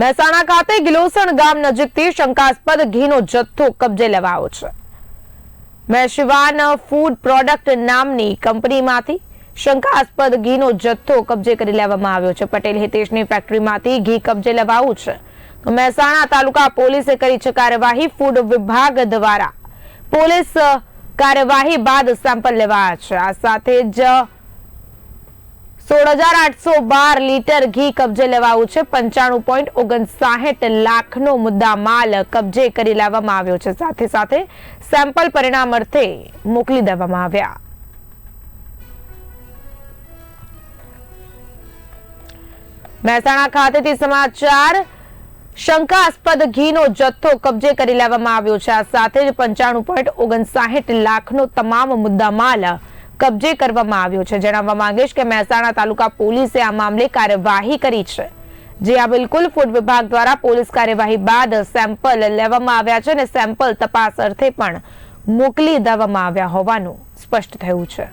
મહેસાણા ખાતે ગિલોસણ ગામ નજીકથી શંકાસ્પદ ઘીનો જથ્થો કબજે લેવાયો છે. મેશિવાન ફૂડ પ્રોડક્ટ નામની કંપનીમાંથી શંકાસ્પદ ઘીનો જથ્થો કબજે કરી લેવામાં આવ્યો છે. પટેલ હિતેશની ફેક્ટરીમાંથી ઘી કબજે લેવાયું છે. તો મહેસાણા તાલુકા પોલીસે કરી છે કાર્યવાહી. ફૂડ વિભાગ દ્વારા પોલીસ કાર્યવાહી બાદ સેમ્પલ લેવાયા છે. આ સાથે જ સોળ હજાર લીટર ઘી કબજે લેવાયું છે. પંચાણું પોઈન્ટ ઓગણસાઠ લાખનો મુદ્દા માલ કબજે કરી લેવામાં આવ્યો છે. સાથે સાથે સેમ્પલ પરિણામ અર્થે મોકલી દેવામાં આવ્યા. મહેસાણા ખાતેથી સમાચાર. શંકાસ્પદ ઘીનો જથ્થો કબજે કરી લેવામાં આવ્યો છે. આ સાથે જ પંચાણું પોઈન્ટ ઓગણસાઠ લાખનો તમામ મુદ્દામાલ કબજે કરવામાં આવ્યો છે. જણાવવા માંગીશ કે મહેસાણા તાલુકા પોલીસે આ મામલે કાર્યવાહી કરી છે. જે આ બિલકુલ ફૂડ વિભાગ દ્વારા પોલીસ કાર્યવાહી બાદ સેમ્પલ લેવામાં આવ્યા છે અને સેમ્પલ તપાસ અર્થે પણ મોકલી દેવામાં આવ્યા હોવાનું સ્પષ્ટ થયું છે.